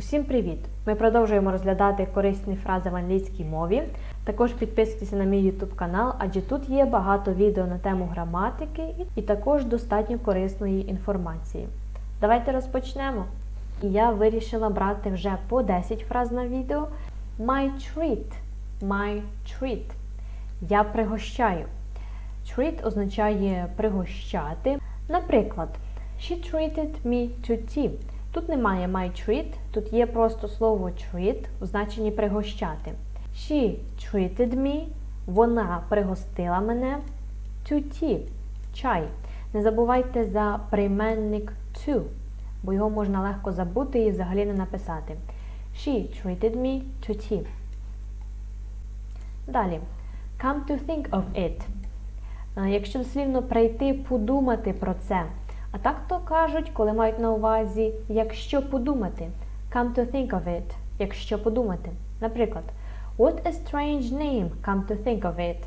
Усім привіт! Ми продовжуємо розглядати корисні фрази в англійській мові. Також підписуйтесь на мій YouTube канал, адже тут є багато відео на тему граматики і також достатньо корисної інформації. Давайте розпочнемо. Я вирішила брати вже по 10 фраз на відео. My treat. My treat. Я пригощаю. Treat означає пригощати. Наприклад, She treated me to tea. Тут немає my treat, тут є просто слово treat у значенні пригощати. She treated me. Вона пригостила мене to tea. Чай. Не забувайте за прийменник to, бо його можна легко забути і взагалі не написати. She treated me to tea. Далі. Come to think of it. Е, Якщо дослівно прийти, подумати про це. А так то кажуть, коли мають на увазі, якщо подумати. Come to think of it. Якщо подумати. Наприклад, What a strange name, come to think of it.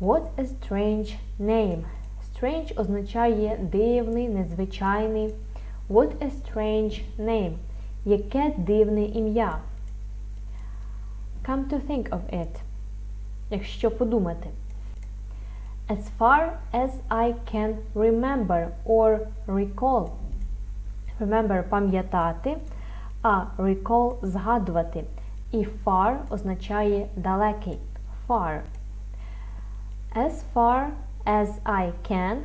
What a strange name. Strange означає дивний, незвичайний. What a strange name. Яке дивне ім'я. Come to think of it. Якщо подумати. As far as I can remember or recall. Remember пам'ятати, а recall згадувати. І far означає далекий. Far. As far as I can.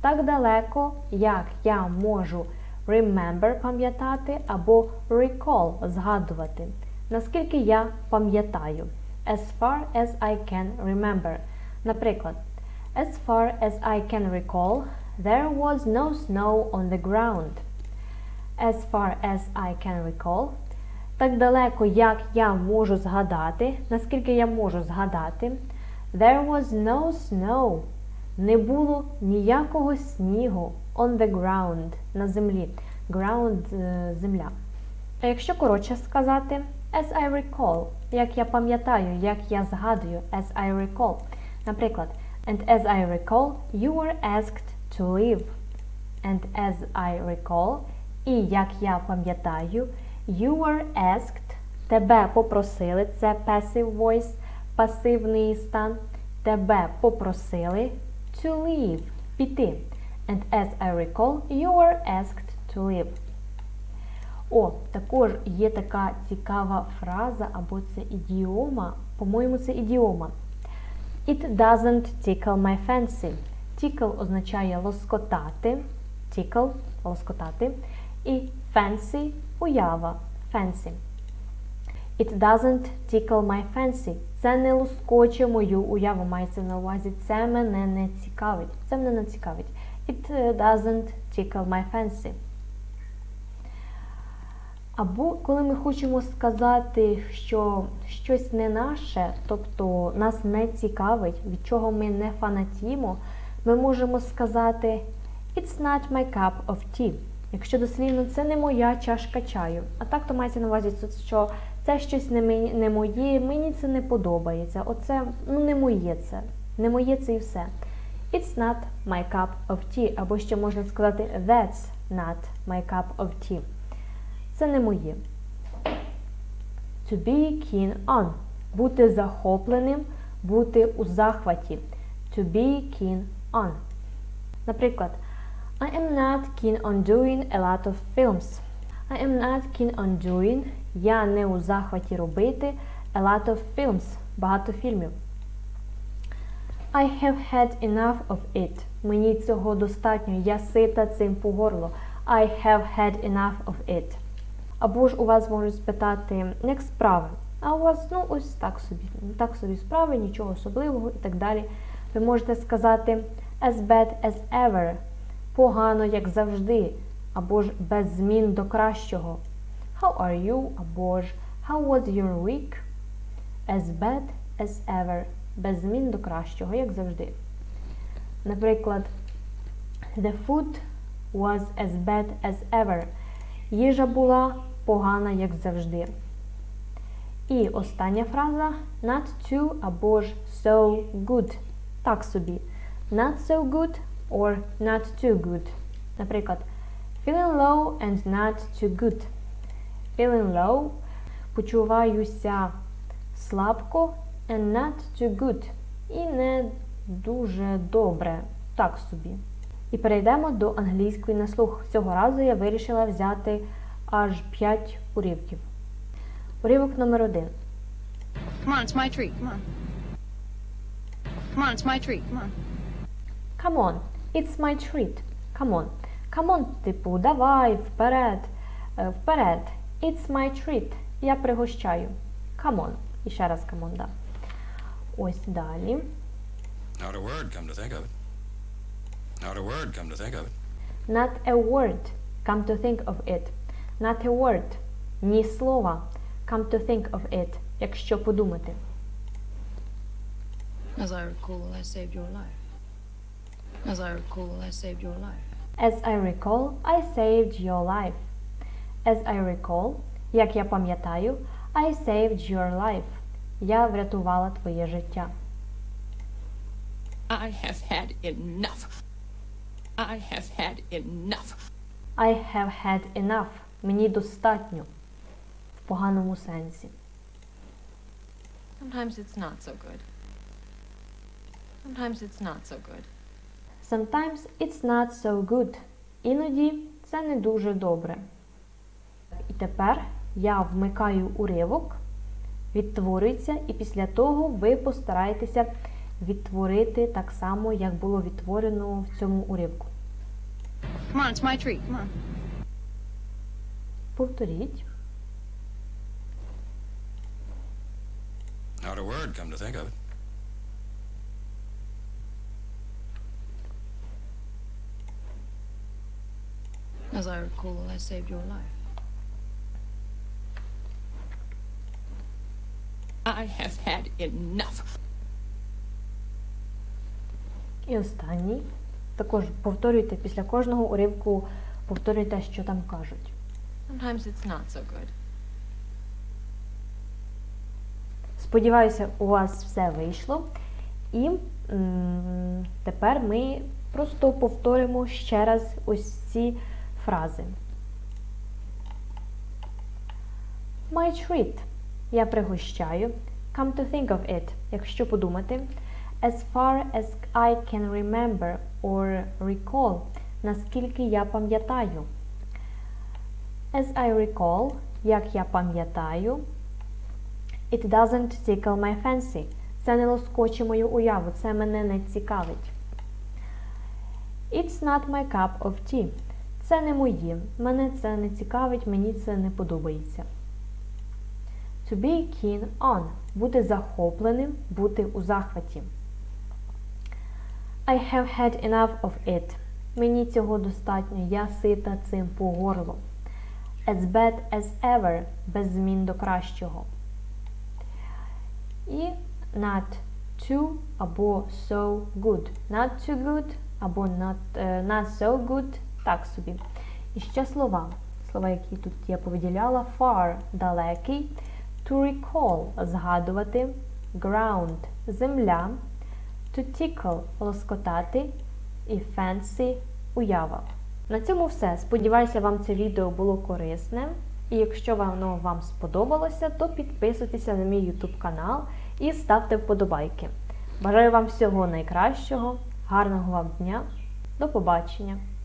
Так далеко, як я можу remember пам'ятати або recall згадувати. Наскільки я пам'ятаю. As far as I can remember. Наприклад, As far as I can recall, there was no snow on the ground. As far as I can recall, так далеко, як я можу згадати, наскільки я можу згадати, there was no snow. Не було ніякого снігу on the ground на землі. Ground е, земля. А якщо коротше сказати, as I recall, як я пам'ятаю, як я згадую, as I recall. Наприклад, And as I recall, you were asked to leave. And as I recall, і як я пам'ятаю, you were asked, тебе попросили, це passive voice, пасивний стан, тебе попросили to leave, піти. And as I recall, you were asked to leave. О, також є така цікава фраза або це ідіома. По-моєму, це ідіома. It doesn't tickle my fancy. Tickle означає лоскотати. Tickle – лоскотати. І fancy – уява. Fancy. It doesn't tickle my fancy. Це не лоскоче мою уяву. Мається на увазі. Це мене не цікавить. Це мене не цікавить. It doesn't tickle my fancy. Або коли ми хочемо сказати, що щось не наше, тобто нас не цікавить, від чого ми не фанатімо, ми можемо сказати It's not my cup of tea. Якщо дослівно, це не моя чашка чаю. А так то мається на увазі, що це щось не, мені, не моє, мені це не подобається. Оце ну не моє це. Не моє це і все. It's not my cup of tea. Або ще можна сказати That's not my cup of tea. Це не моє. To be keen on. Бути захопленим, бути у захваті. To be keen on. Наприклад, I am not keen on doing a lot of films. I am not keen on doing. Я не у захваті робити a lot of films. Багато фільмів. I have had enough of it. Мені цього достатньо. Я сита цим по горло. I have had enough of it. Або ж у вас можуть спитати, як справи. А у вас, ну, ось так собі, так собі справи, нічого особливого і так далі. Ви можете сказати as bad as ever, погано, як завжди, або ж без змін до кращого. How are you? Або ж How was your week? As bad as ever, без змін до кращого, як завжди. Наприклад, The food was as bad as ever. Їжа була погана, як завжди. І остання фраза not too або ж so good. Так собі. Not so good or not too good. Наприклад, feeling low and not too good. feeling low, почуваюся слабко and not too good. І не дуже добре, так собі. І перейдемо до англійської на слух. Цього разу я вирішила взяти аж 5 урівків. Урівок номер один. Come on, it's my treat. Come on. Come on, it's my treat. Come on. Come on, it's my treat. Come on. Come on, типу, давай, вперед, е, вперед. It's my treat. Я пригощаю. Come on. І ще раз come on, да. Ось далі. Not a word, come to think of it. Not a word, come to think of it. Not a word. Come to think of it. Not a word. Ні слова. Come to think of it. Якщо подумати. As I recall, I saved your life. As I recall, I saved your life. As I recall, I saved your life. As I recall, як я пам'ятаю, I saved your life. Я врятувала твоє життя. I have had enough. I have had enough. I have had enough. Мені достатньо. В поганому сенсі. Sometimes it's not so good. Sometimes it's not so good. Sometimes it's not so good. Іноді це не дуже добре. І тепер я вмикаю уривок, відтворюється, і після того ви постараєтеся відтворити так само, як було відтворено в цьому уривку. Come on, it's my treat. Come on. Повторіть. Not a word, come to think of it. As I recall, I saved your life. I have had enough. І останній. Також повторюйте після кожного уривку, повторюйте, що там кажуть. Sometimes it's not so good. Сподіваюся, у вас все вийшло. І м, тепер ми просто повторимо ще раз ось ці фрази. My treat. Я пригощаю. Come to think of it. Якщо подумати. As far as I can remember or recall. Наскільки я пам'ятаю. As I recall, як я пам'ятаю. It doesn't tickle my fancy. Це не лоскоче мою уяву, це мене не цікавить. It's not my cup of tea. Це не моє. Мене це не цікавить, мені це не подобається. To be keen on. Бути захопленим, бути у захваті. I have had enough of it. Мені цього достатньо. Я сита цим по горло. As bad as ever. Без змін до кращого. І not too або so good. Not too good або not, е, not so good. Так собі. І ще слова. Слова, які тут я повиділяла. Far далекий. To recall згадувати. Ground земля. To tickle лоскотати. І fancy уява. На цьому все. Сподіваюся, вам це відео було корисне. І якщо воно вам сподобалося, то підписуйтеся на мій YouTube канал і ставте вподобайки. Бажаю вам всього найкращого, гарного вам дня. До побачення!